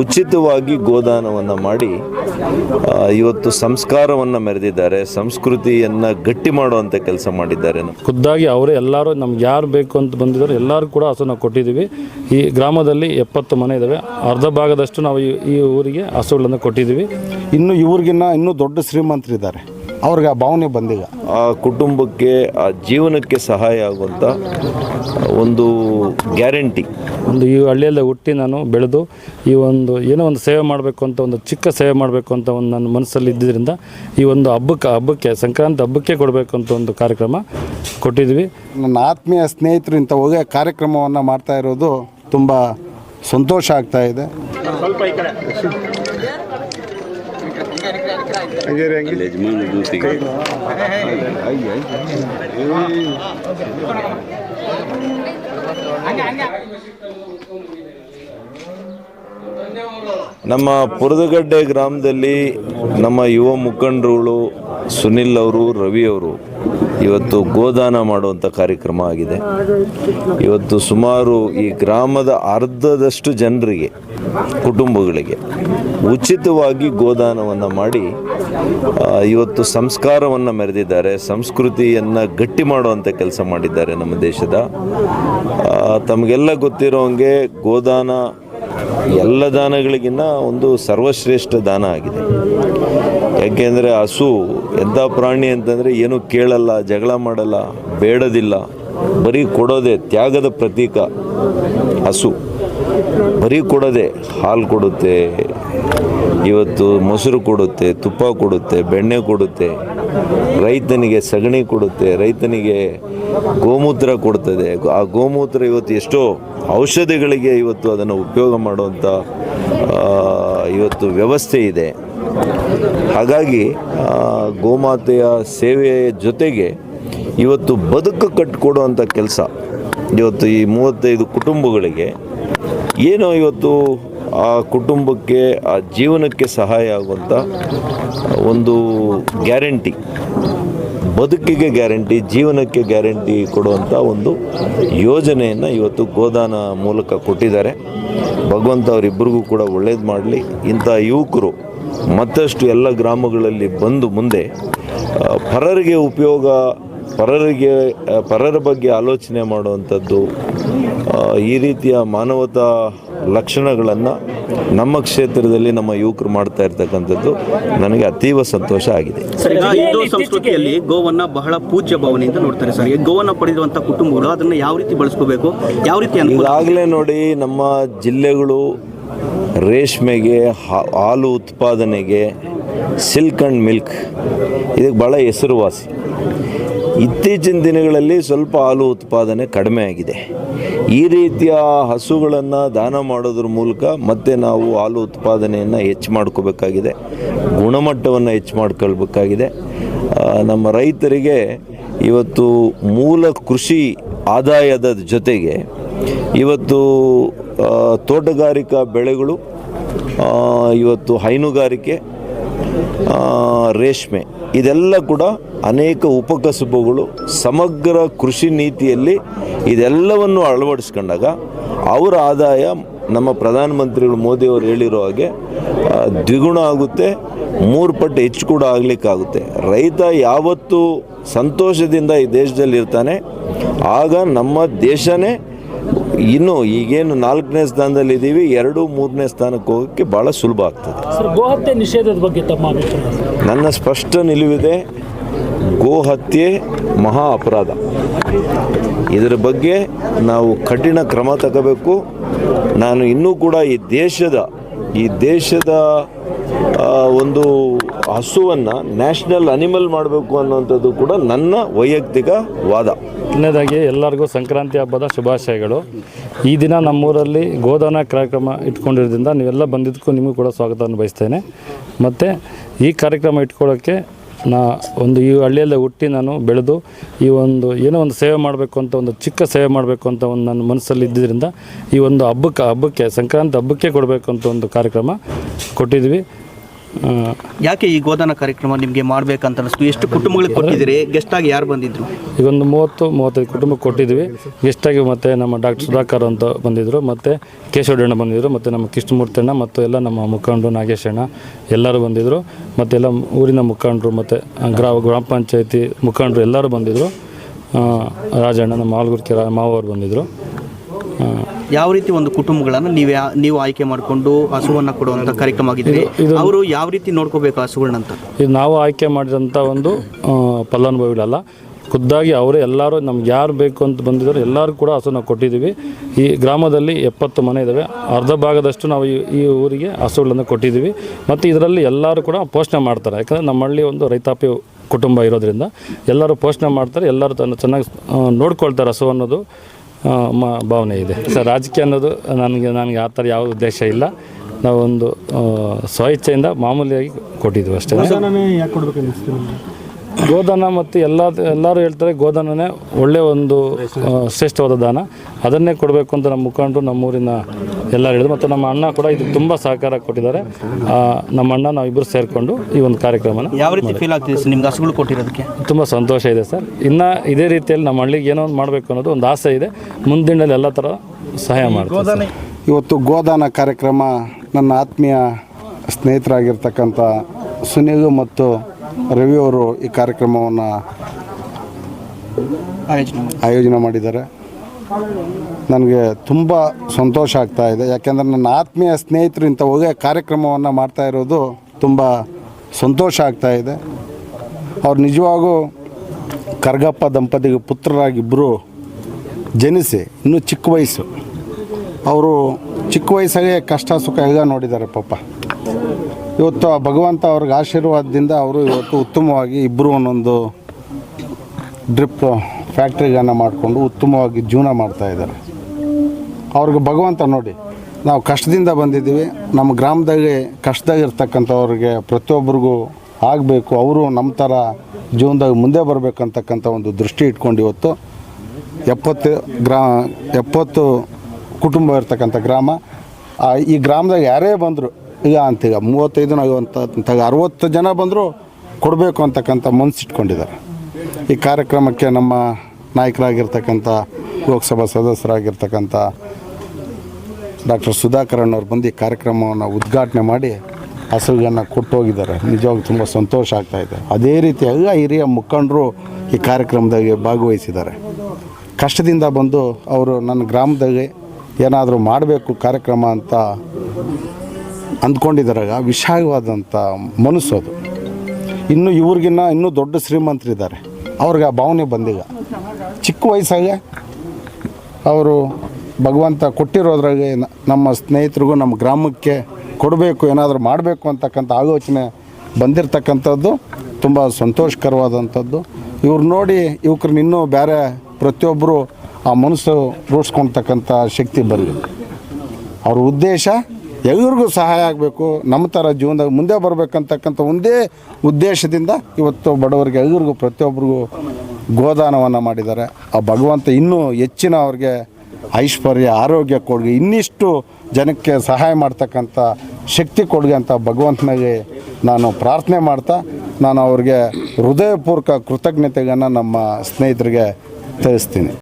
ಉಚಿತವಾಗಿ ಗೋದಾನವನ್ನು ಮಾಡಿ ಆ, ಇವತ್ತು ಸಂಸ್ಕಾರವನ್ನು ಮೆರೆದಿದ್ದಾರೆ ಸಂಸ್ಕೃತಿಯನ್ನು ಗಟ್ಟಿ ಮಾಡುವಂಥ ಕೆಲಸ ಮಾಡಿದ್ದಾರೆ ಖುದ್ದಾಗಿ ಅವರೇ ಎಲ್ಲರೂ ನಮ್ಗೆ ಯಾರು ಬೇಕು ಅಂತ ಬಂದಿದ್ದಾರೆ ಎಲ್ಲರೂ ಕೂಡ ಹಸುನ ನಾವು ಕೊಟ್ಟಿದ್ದೀವಿ. ಈ ಗ್ರಾಮದಲ್ಲಿ ಎಪ್ಪತ್ತು ಮನೆ ಇದ್ದಾವೆ ಅರ್ಧ ಭಾಗದಷ್ಟು ನಾವು ಈ- ಈ ಊರಿಗೆ ಹಸುಗಳನ್ನು ಕೊಟ್ಟಿದ್ದೀವಿ. ಇನ್ನು ಇವ್ರಿಗಿನ್ನ ಇನ್ನೂ ದೊಡ್ಡ ಶ್ರೀಮಂತರಿದ್ದಾರೆ. ಅವ್ರಿಗೆ ಆ ಭಾವನೆ ಬಂದಿಲ್ಲ ಆ ಕುಟುಂಬಕ್ಕೆ ಆ ಜೀವನಕ್ಕೆ ಸಹಾಯ ಆಗುವಂಥ ಒಂದು ಗ್ಯಾರಂಟಿ. ಒಂದು ಈ ಹಳ್ಳಿಯಲ್ಲೇ ಹುಟ್ಟಿ ನಾನು ಬೆಳೆದು ಈ ಒಂದು ಏನೋ ಒಂದು ಸೇವೆ ಮಾಡಬೇಕು ಅಂತ ಒಂದು ಚಿಕ್ಕ ಸೇವೆ ಮಾಡಬೇಕು ಅಂತ ಒಂದು ನನ್ನ ಮನಸ್ಸಲ್ಲಿ ಇದ್ದಿದ್ದರಿಂದ ಈ ಒಂದು ಹಬ್ಬಕ್ಕೆ ಹಬ್ಬಕ್ಕೆ ಸಂಕ್ರಾಂತಿ ಹಬ್ಬಕ್ಕೆ ಕೊಡಬೇಕು ಅಂತ ಒಂದು ಕಾರ್ಯಕ್ರಮ ಕೊಟ್ಟಿದ್ವಿ. ನನ್ನ ಆತ್ಮೀಯ ಸ್ನೇಹಿತರು ಇಂಥ ಹೋಗಿ ಕಾರ್ಯಕ್ರಮವನ್ನು ಮಾಡ್ತಾ ಇರೋದು ತುಂಬ ಸಂತೋಷ ಆಗ್ತಾ ಇದೆ. ನಮ್ಮ ಪುರದಗಡ್ಡೆ ಗ್ರಾಮದಲ್ಲಿ ನಮ್ಮ ಯುವ ಮುಖಂಡರುಗಳು ಸುನಿಲ್ ಅವರು, ರವಿ ಅವರು ಇವತ್ತು ಗೋದಾನ ಮಾಡುವಂಥ ಕಾರ್ಯಕ್ರಮ ಆಗಿದೆ. ಇವತ್ತು ಸುಮಾರು ಈ ಗ್ರಾಮದ ಅರ್ಧದಷ್ಟು ಜನರಿಗೆ, ಕುಟುಂಬಗಳಿಗೆ ಉಚಿತವಾಗಿ ಗೋದಾನವನ್ನು ಮಾಡಿ ಇವತ್ತು ಸಂಸ್ಕಾರವನ್ನು ಮೆರೆದಿದ್ದಾರೆ, ಸಂಸ್ಕೃತಿಯನ್ನು ಗಟ್ಟಿ ಮಾಡುವಂಥ ಕೆಲಸ ಮಾಡಿದ್ದಾರೆ ನಮ್ಮ ದೇಶದ. ತಮಗೆಲ್ಲ ಗೊತ್ತಿರೋ ಹಂಗೆ ಗೋದಾನ ಎಲ್ಲ ದಾನಗಳಿಗಿನ್ನ ಒಂದು ಸರ್ವಶ್ರೇಷ್ಠ ದಾನ ಆಗಿದೆ. ಯಾಕೆಂದರೆ ಹಸು ಎಂಥ ಪ್ರಾಣಿ ಅಂತಂದರೆ ಏನು ಕೇಳಲ್ಲ, ಜಗಳ ಮಾಡಲ್ಲ, ಬೇಡದಿಲ್ಲ, ಬರೀ ಕೊಡೋದೆ ತ್ಯಾಗದ ಪ್ರತೀಕ ಹಸು. ಬರೀ ಕೊಡೋದೆ ಹಾಲು ಕೊಡುತ್ತೆ ಇವತ್ತು ಮೊಸರು ಕೊಡುತ್ತೆ, ತುಪ್ಪ ಕೊಡುತ್ತೆ, ಬೆಣ್ಣೆ ಕೊಡುತ್ತೆ, ರೈತನಿಗೆ ಸಗಣಿ ಕೊಡುತ್ತೆ, ರೈತನಿಗೆ ಗೋಮೂತ್ರ ಕೊಡ್ತದೆ. ಆ ಗೋಮೂತ್ರ ಇವತ್ತು ಎಷ್ಟೋ ಔಷಧಿಗಳಿಗೆ ಇವತ್ತು ಅದನ್ನು ಉಪಯೋಗ ಮಾಡುವಂಥ ಇವತ್ತು ವ್ಯವಸ್ಥೆ ಇದೆ. ಹಾಗಾಗಿ ಗೋಮಾತೆಯ ಸೇವೆಯ ಜೊತೆಗೆ ಇವತ್ತು ಬದುಕು ಕಟ್ಟಿಕೊಡುವಂಥ ಕೆಲಸ. ಇವತ್ತು ಈ ಮೂವತ್ತೈದು ಕುಟುಂಬಗಳಿಗೆ ಏನೋ ಇವತ್ತು ಆ ಕುಟುಂಬಕ್ಕೆ, ಆ ಜೀವನಕ್ಕೆ ಸಹಾಯ ಆಗುವಂಥ ಒಂದು ಗ್ಯಾರಂಟಿ, ಬದುಕಿಗೆ ಗ್ಯಾರಂಟಿ, ಜೀವನಕ್ಕೆ ಗ್ಯಾರಂಟಿ ಕೊಡುವಂಥ ಒಂದು ಯೋಜನೆಯನ್ನು ಇವತ್ತು ಗೋದಾನ ಮೂಲಕ ಕೊಟ್ಟಿದ್ದಾರೆ. ಭಗವಂತ ಅವರಿಬ್ಬರಿಗೂ ಕೂಡ ಒಳ್ಳೇದು ಮಾಡಲಿ. ಇಂಥ ಯುವಕರು ಮತ್ತಷ್ಟು ಎಲ್ಲ ಗ್ರಾಮಗಳಲ್ಲಿ ಬಂದು ಮುಂದೆ ಪರರಿಗೆ ಉಪಯೋಗ, ಪರರಿಗೆ ಪರರ ಬಗ್ಗೆ ಆಲೋಚನೆ ಮಾಡುವಂಥದ್ದು ಈ ರೀತಿಯ ಮಾನವತಾ ಲಕ್ಷಣಗಳನ್ನು ನಮ್ಮ ಕ್ಷೇತ್ರದಲ್ಲಿ ನಮ್ಮ ಯುವಕರು ಮಾಡ್ತಾ ಇರ್ತಕ್ಕಂಥದ್ದು ನನಗೆ ಅತೀವ ಸಂತೋಷ ಆಗಿದೆ. ಹಿಂದೂ ಸಂಸ್ಕೃತಿಯಲ್ಲಿ ಗೋವನ್ನ ಬಹಳ ಪೂಜ್ಯ ಭಾವನೆಯಿಂದ ನೋಡ್ತಾರೆ ಸರ್. ಈ ಗೋವನ್ನ ಪಡೆದಿರುವಂತಹ ಕುಟುಂಬಗಳು ಅದನ್ನ ಯಾವ ರೀತಿ ಬಳಸ್ಕೋಬೇಕು? ಯಾವ ರೀತಿ ಈಗಾಗಲೇ ನೋಡಿ ನಮ್ಮ ಜಿಲ್ಲೆಗಳು ರೇಷ್ಮೆಗೆ ಹಾಲು ಉತ್ಪಾದನೆಗೆ ಸಿಲ್ಕ್ ಆ್ಯಂಡ್ ಮಿಲ್ಕ್ ಇದಕ್ಕೆ ಭಾಳ ಹೆಸರುವಾಸಿ. ಇತ್ತೀಚಿನ ದಿನಗಳಲ್ಲಿ ಸ್ವಲ್ಪ ಹಾಲು ಉತ್ಪಾದನೆ ಕಡಿಮೆ ಆಗಿದೆ. ಈ ರೀತಿಯ ಹಸುಗಳನ್ನು ದಾನ ಮಾಡೋದ್ರ ಮೂಲಕ ಮತ್ತೆ ನಾವು ಹಾಲು ಉತ್ಪಾದನೆಯನ್ನು ಹೆಚ್ಚು ಮಾಡ್ಕೋಬೇಕಾಗಿದೆ, ಗುಣಮಟ್ಟವನ್ನು ಹೆಚ್ಚು ಮಾಡ್ಕೊಳ್ಬೇಕಾಗಿದೆ. ನಮ್ಮ ರೈತರಿಗೆ ಇವತ್ತು ಮೂಲ ಕೃಷಿ ಆದಾಯದ ಜೊತೆಗೆ ಇವತ್ತು ತೋಟಗಾರಿಕಾ ಬೆಳೆಗಳು ಇವತ್ತು ಹೈನುಗಾರಿಕೆ ರೇಷ್ಮೆ, ಇದೆಲ್ಲ ಕೂಡ ಅನೇಕ ಉಪಕಸುಬುಗಳು ಸಮಗ್ರ ಕೃಷಿ ನೀತಿಯಲ್ಲಿ ಇದೆಲ್ಲವನ್ನು ಅಳವಡಿಸ್ಕೊಂಡಾಗ ಅವರ ಆದಾಯ ನಮ್ಮ ಪ್ರಧಾನಮಂತ್ರಿಗಳು ಮೋದಿಯವರು ಹೇಳಿರೋ ಹಾಗೆ ದ್ವಿಗುಣ ಆಗುತ್ತೆ ಮೂರು ಪಟ್ಟು ಹೆಚ್ಚು ಕೂಡ ಆಗಲಿಕ್ಕಾಗುತ್ತೆ. ರೈತ ಯಾವತ್ತೂ ಸಂತೋಷದಿಂದ ಈ ದೇಶದಲ್ಲಿ ಇರ್ತಾನೆ. ಆಗ ನಮ್ಮ ದೇಶನೇ ಇನ್ನು ಈಗೇನು ನಾಲ್ಕನೇ ಸ್ಥಾನದಲ್ಲಿ ಇದ್ದೀವಿ ಎರಡು ಮೂರನೇ ಸ್ಥಾನಕ್ಕೆ ಹೋಗೋಕ್ಕೆ ಭಾಳ ಸುಲಭ ಆಗ್ತದೆ. ಗೋಹತ್ಯೆ ನಿಷೇಧದ ಬಗ್ಗೆ ತಮ್ಮ ನನ್ನ ಸ್ಪಷ್ಟ ನಿಲುವಿದೆ. ಗೋ ಹತ್ಯೆ ಮಹಾ ಅಪರಾಧ. ಇದರ ಬಗ್ಗೆ ನಾವು ಕಠಿಣ ಕ್ರಮ ತಗೋಬೇಕು. ನಾನು ಇನ್ನೂ ಕೂಡ ಈ ದೇಶದ ಈ ದೇಶದ ಒಂದು ಹಸುವನ್ನು ನ್ಯಾಷನಲ್ ಅನಿಮಲ್ ಮಾಡಬೇಕು ಅನ್ನುವಂಥದ್ದು ಕೂಡ ನನ್ನ ವೈಯಕ್ತಿಕ ವಾದ. ಮೊದಲನೇದಾಗಿ ಎಲ್ಲರಿಗೂ ಸಂಕ್ರಾಂತಿ ಹಬ್ಬದ ಶುಭಾಶಯಗಳು. ಈ ದಿನ ನಮ್ಮೂರಲ್ಲಿ ಗೋದಾನ ಕಾರ್ಯಕ್ರಮ ಇಟ್ಕೊಂಡಿರೋದ್ರಿಂದ ನೀವೆಲ್ಲ ಬಂದಿದ್ದಕ್ಕೂ ನಿಮಗೂ ಕೂಡ ಸ್ವಾಗತವನ್ನು ಬಯಸ್ತೇನೆ. ಮತ್ತು ಈ ಕಾರ್ಯಕ್ರಮ ಇಟ್ಕೊಳ್ಳೋಕ್ಕೆ ನಾ ಒಂದು ಈ ಹಳ್ಳಿಯಲ್ಲೇ ಹುಟ್ಟಿ ನಾನು ಬೆಳೆದು ಈ ಒಂದು ಏನೋ ಒಂದು ಸೇವೆ ಮಾಡಬೇಕು ಅಂತ ಒಂದು ಚಿಕ್ಕ ಸೇವೆ ಮಾಡಬೇಕು ಅಂತ ಒಂದು ನನ್ನ ಮನಸ್ಸಲ್ಲಿ ಇದ್ದಿದ್ದರಿಂದ ಈ ಒಂದು ಹಬ್ಬಕ್ಕೆ ಹಬ್ಬಕ್ಕೆ, ಸಂಕ್ರಾಂತಿ ಹಬ್ಬಕ್ಕೆ ಕೊಡಬೇಕು ಅಂತ ಒಂದು ಕಾರ್ಯಕ್ರಮ ಕೊಟ್ಟಿದ್ವಿ. ಯಾಕೆ ಈ ಗೋದಾನ ಕಾರ್ಯಕ್ರಮ ನಿಮಗೆ ಮಾಡ್ಬೇಕಂತ ಅನಿಸ್ತು ಎಷ್ಟು ಕುಟುಂಬಗಳಿಗೆ ಕೊಟ್ಟಿದ್ದೀರಿ? ಆಗಿ ಯಾರು ಬಂದಿದ್ರು? ಈಗ ಒಂದು ಮೂವತ್ತು, ಮೂವತ್ತೈದು ಕುಟುಂಬಕ್ಕೆ ಕೊಟ್ಟಿದ್ವಿ ಗೆಸ್ಟಾಗಿ ಮತ್ತು ನಮ್ಮ ಡಾಕ್ಟರ್ ಸುಧಾಕರ್ ಅಂತ ಬಂದಿದ್ದರು ಮತ್ತು ಕೇಶವಡಣ್ಣ ಬಂದಿದ್ದರು ಮತ್ತು ನಮ್ಮ ಕೃಷ್ಣಮೂರ್ತಿ ಅಣ್ಣ, ಮತ್ತು ಎಲ್ಲ ನಮ್ಮ ಮುಖಂಡರು ನಾಗೇಶ್ ಅಣ್ಣ ಎಲ್ಲರೂ ಬಂದಿದ್ದರು ಮತ್ತು ಎಲ್ಲ ಊರಿನ ಮುಖಂಡರು, ಮತ್ತು ಗ್ರಾಮ ಗ್ರಾಮ ಪಂಚಾಯತಿ ಮುಖಂಡರು ಎಲ್ಲರೂ ಬಂದಿದ್ದರು ರಾಜಣ್ಣ, ನಮ್ಮ ಮಾಲ್ಗುರ್ತಿ ರಾ ಮಾವವರು ಬಂದಿದ್ದರು ಯಾವ ರೀತಿ ಒಂದು ಕುಟುಂಬಗಳನ್ನು ನೀವು ನೀವು ಆಯ್ಕೆ ಮಾಡಿಕೊಂಡು ಹಸುವನ್ನು ಕೊಡುವಂಥ ಕಾರ್ಯಕ್ರಮ ಆಗಿದ್ದೀರಿ ಅವರು ಯಾವ ರೀತಿ ನೋಡ್ಕೋಬೇಕು ಹಸುಗಳನ್ನಂತ ಇದು ನಾವು ಆಯ್ಕೆ ಮಾಡಿದಂಥ ಒಂದು ಫಲಾನುಭವಿಗಳಲ್ಲ ಖುದ್ದಾಗಿ ಅವರೇ ಎಲ್ಲರೂ ನಮ್ಗೆ ಯಾರು ಬೇಕು ಅಂತ ಬಂದಿದ್ದಾರೆ ಎಲ್ಲರೂ ಕೂಡ ಹಸುನ ಕೊಟ್ಟಿದ್ದೀವಿ. ಈ ಗ್ರಾಮದಲ್ಲಿ ಎಪ್ಪತ್ತು ಮನೆ ಇದ್ದಾವೆ ಅರ್ಧ ಭಾಗದಷ್ಟು ನಾವು ಈ ಈ ಊರಿಗೆ ಹಸುಗಳನ್ನು ಕೊಟ್ಟಿದ್ದೀವಿ. ಮತ್ತು ಇದರಲ್ಲಿ ಎಲ್ಲರೂ ಕೂಡ ಪೋಷಣೆ ಮಾಡ್ತಾರೆ. ಯಾಕಂದರೆ ನಮ್ಮ ಹಳ್ಳಿ ಒಂದು ರೈತಾಪಿ ಕುಟುಂಬ ಇರೋದ್ರಿಂದ ಎಲ್ಲರೂ ಪೋಷಣೆ ಮಾಡ್ತಾರೆ ಎಲ್ಲರೂ ತನ್ನ ಚೆನ್ನಾಗಿ ನೋಡ್ಕೊಳ್ತಾರೆ ಹಸು ಅನ್ನೋದು. ಭಾವನೆ ಇದೆ. ಸರ್ ರಾಜಕೀಯ ಅನ್ನೋದು ನನಗೆ ನನಗೆ ಆ ಥರ ಯಾವ ಉದ್ದೇಶ ಇಲ್ಲ. ನಾವೊಂದು ಸ್ವ ಸ್ವಇಚ್ಛೆಯಿಂದ ಮಾಮೂಲಿಯಾಗಿ ಕೊಟ್ಟಿದ್ವಿ ಅಷ್ಟೇ. ಗೋದಾನ ಮತ್ತು ಎಲ್ಲ ಎಲ್ಲರೂ ಹೇಳ್ತಾರೆ ಗೋದಾನನೇ ಒಳ್ಳೆಯ ಒಂದು ಶ್ರೇಷ್ಠವಾದ ದಾನ. ಅದನ್ನೇ ಕೊಡಬೇಕು ಅಂತ ನಮ್ಮ ಮುಖಂಡರು ನಮ್ಮೂರಿನ ಎಲ್ಲರೂ ಹೇಳಿದ್ರು. ಮತ್ತು ನಮ್ಮ ಅಣ್ಣ ಕೂಡ ಇದು ತುಂಬ ಸಹಕಾರ ಕೊಟ್ಟಿದ್ದಾರೆ. ಆ, ನಮ್ಮ ಅಣ್ಣ ನಾವಿಬ್ಬರು ಸೇರಿಕೊಂಡು ಈ ಒಂದು ಕಾರ್ಯಕ್ರಮನ ಯಾವ ರೀತಿ ಫೀಲ್ ಆಗ್ತಿದೆ ಸರ್ ನಿಮ್ಗೆ ಹಸುಗಳು ಕೊಟ್ಟಿರೋದಕ್ಕೆ? ತುಂಬ ಸಂತೋಷ ಇದೆ ಸರ್. ಇನ್ನು ಇದೇ ರೀತಿಯಲ್ಲಿ ನಮ್ಮ ಹಳ್ಳಿಗೆ ಏನೋ ಒಂದು ಮಾಡಬೇಕು ಅನ್ನೋದು ಒಂದು ಆಸೆ ಇದೆ. ಮುಂದಿನಲ್ಲಿ ಎಲ್ಲ ಥರ ಸಹಾಯ ಮಾಡ್ತೀವಿ ಇವತ್ತು ಗೋದಾನ ಕಾರ್ಯಕ್ರಮ ನನ್ನ ಆತ್ಮೀಯ ಸ್ನೇಹಿತರಾಗಿರ್ತಕ್ಕಂಥ ಸುನಿಲು ಮತ್ತು ರವಿಯವರು ಈ ಕಾರ್ಯಕ್ರಮವನ್ನು ಆಯೋಜನೆ ಆಯೋಜನೆ ಮಾಡಿದ್ದಾರೆ. ನನಗೆ ತುಂಬ ಸಂತೋಷ ಆಗ್ತಾ ಇದೆ. ಯಾಕೆಂದರೆ ನನ್ನ ಆತ್ಮೀಯ ಸ್ನೇಹಿತರು ಇಂಥ ಹೋಗಿ ಕಾರ್ಯಕ್ರಮವನ್ನು ಮಾಡ್ತಾ ಇರೋದು ತುಂಬ ಸಂತೋಷ ಆಗ್ತಾ ಇದೆ. ಅವ್ರು ನಿಜವಾಗೂ ಕರ್ಗಪ್ಪ ದಂಪತಿಗೆ ಪುತ್ರರಾಗಿಬ್ಬರು ಜನಿಸಿ ಇನ್ನೂ ಚಿಕ್ಕ ವಯಸ್ಸು. ಅವರು ಚಿಕ್ಕ ವಯಸ್ಸಾಗೆ ಕಷ್ಟ ಸುಖ ಎಲ್ಲ ನೋಡಿದ್ದಾರೆ ಪಾಪ. ಇವತ್ತು ಭಗವಂತ ಅವ್ರಿಗೆ ಆಶೀರ್ವಾದದಿಂದ ಅವರು ಇವತ್ತು ಉತ್ತಮವಾಗಿ ಇಬ್ಬರು ಒಂದೊಂದು ಡ್ರಿಪ್ ಫ್ಯಾಕ್ಟ್ರಿಗಳನ್ನು ಮಾಡಿಕೊಂಡು ಉತ್ತಮವಾಗಿ ಜೀವನ ಮಾಡ್ತಾಯಿದ್ದಾರೆ ಅವ್ರಿಗೆ ಭಗವಂತ ನೋಡಿ, ನಾವು ಕಷ್ಟದಿಂದ ಬಂದಿದ್ದೀವಿ, ನಮ್ಮ ಗ್ರಾಮದಾಗೆ ಕಷ್ಟದಾಗಿರ್ತಕ್ಕಂಥವ್ರಿಗೆ ಪ್ರತಿಯೊಬ್ಬರಿಗೂ ಆಗಬೇಕು, ಅವರು ನಮ್ಮ ಥರ ಜೀವನದಾಗ ಮುಂದೆ ಬರಬೇಕಂತಕ್ಕಂಥ ಒಂದು ದೃಷ್ಟಿ ಇಟ್ಕೊಂಡು ಇವತ್ತು ಎಪ್ಪತ್ತು ಗ್ರಾ, ಎಪ್ಪತ್ತು ಕುಟುಂಬ ಇರ್ತಕ್ಕಂಥ ಗ್ರಾಮ ಈ ಗ್ರಾಮದಾಗ ಯಾರೇ ಬಂದರು ಈಗ ಅಂತೀಗ ಮೂವತ್ತೈದು ನಲವತ್ತ ಅರವತ್ತು ಜನ ಬಂದರೂ ಕೊಡಬೇಕು ಅಂತಕ್ಕಂಥ ಮನಸ್ಸಿಟ್ಕೊಂಡಿದ್ದಾರೆ ಈ ಕಾರ್ಯಕ್ರಮಕ್ಕೆ ನಮ್ಮ ನಾಯಕರಾಗಿರ್ತಕ್ಕಂಥ ಲೋಕಸಭಾ ಸದಸ್ಯರಾಗಿರ್ತಕ್ಕಂಥ ಡಾಕ್ಟರ್ ಸುಧಾಕರನ್ ಅವ್ರು ಬಂದು ಈ ಕಾರ್ಯಕ್ರಮವನ್ನು ಉದ್ಘಾಟನೆ ಮಾಡಿ ಹಸುಗಳನ್ನು ಕೊಟ್ಟು ಹೋಗಿದ್ದಾರೆ ನಿಜವಾಗ್ಲೂ ತುಂಬ ಸಂತೋಷ ಆಗ್ತಾ ಇದೆ. ಅದೇ ರೀತಿ ಎಲ್ಲ ಹಿರಿಯ ಮುಖಂಡರು ಈ ಕಾರ್ಯಕ್ರಮದಾಗೆ ಭಾಗವಹಿಸಿದ್ದಾರೆ. ಕಷ್ಟದಿಂದ ಬಂದು ಅವರು ನನ್ನ ಗ್ರಾಮದಲ್ಲಿ ಏನಾದರೂ ಮಾಡಬೇಕು ಕಾರ್ಯಕ್ರಮ ಅಂತ ಅಂದ್ಕೊಂಡಿದ್ದಾಗ ವಿಶಾಲವಾದಂಥ ಮನಸ್ಸು ಅದು. ಇನ್ನು ಇವ್ರಿಗಿನ್ನ ಇನ್ನೂ ದೊಡ್ಡ ಶ್ರೀಮಂತರಿದ್ದಾರೆ. ಅವ್ರಿಗೆ ಆ ಭಾವನೆ ಬಂದೀಗ ಚಿಕ್ಕ ವಯಸ್ಸಾಗೆ ಅವರು ಭಗವಂತ ಕೊಟ್ಟಿರೋದ್ರಾಗೆ ನಮ್ಮ ಸ್ನೇಹಿತರಿಗೂ ನಮ್ಮ ಗ್ರಾಮಕ್ಕೆ ಕೊಡಬೇಕು, ಏನಾದರೂ ಮಾಡಬೇಕು ಅಂತಕ್ಕಂಥ ಆಲೋಚನೆ ಬಂದಿರತಕ್ಕಂಥದ್ದು ತುಂಬ ಸಂತೋಷಕರವಾದಂಥದ್ದು. ಇವ್ರು ನೋಡಿ ಇವಕ್ರನ್ನ ಇನ್ನೂ ಬೇರೆ ಪ್ರತಿಯೊಬ್ಬರು ಆ ಮನಸ್ಸು ರೂಢಿಸ್ಕೊಳ್ತಕ್ಕಂಥ ಶಕ್ತಿ ಬರಲಿ. ಅವ್ರ ಉದ್ದೇಶ ಎಲ್ರಿಗೂ ಸಹಾಯ ಆಗಬೇಕು. ನಮ್ಮ ಥರ ಜೀವನದಾಗ ಮುಂದೆ ಬರಬೇಕಂತಕ್ಕಂಥ ಒಂದೇ ಉದ್ದೇಶದಿಂದ ಇವತ್ತು ಬಡವರಿಗೆ ಎಲ್ರಿಗೂ ಪ್ರತಿಯೊಬ್ಬರಿಗೂ ಗೋದಾನವನ್ನು ಮಾಡಿದ್ದಾರೆ. ಆ ಭಗವಂತ ಇನ್ನೂ ಹೆಚ್ಚಿನ ಅವ್ರಿಗೆ ಐಶ್ವರ್ಯ, ಆರೋಗ್ಯ ಕೊಡುಗೆ, ಇನ್ನಿಷ್ಟು ಜನಕ್ಕೆ ಸಹಾಯ ಮಾಡ್ತಕ್ಕಂಥ ಶಕ್ತಿ ಕೊಡುಗೆ ಅಂತ ಭಗವಂತನಿಗೆ ನಾನು ಪ್ರಾರ್ಥನೆ ಮಾಡ್ತಾ, ನಾನು ಅವ್ರಿಗೆ ಹೃದಯಪೂರ್ವಕ ಕೃತಜ್ಞತೆಗಳನ್ನು ನಮ್ಮ ಸ್ನೇಹಿತರಿಗೆ ತಿಳಿಸ್ತೀನಿ.